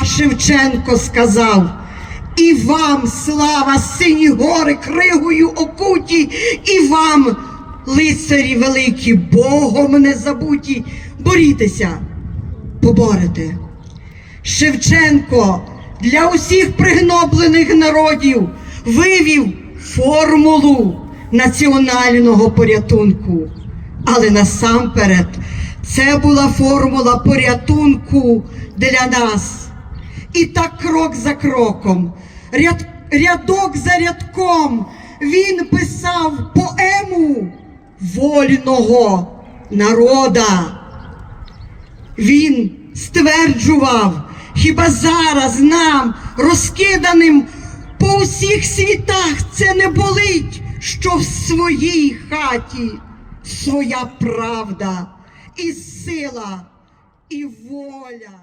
А Шевченко сказав: і вам слава, сині гори, кригою окуті, і вам, лицарі великі, Богом не забуті, борітеся, поборете. Шевченко для усіх пригноблених народів вивів формулу національного порятунку. Але насамперед це була формула порятунку для нас. І так крок за кроком, ряд, рядок за рядком він писав поему вольного народа. Він стверджував, хіба зараз нам, розкиданим по усіх світах, це не болить, що в своїй хаті своя правда і сила, і воля.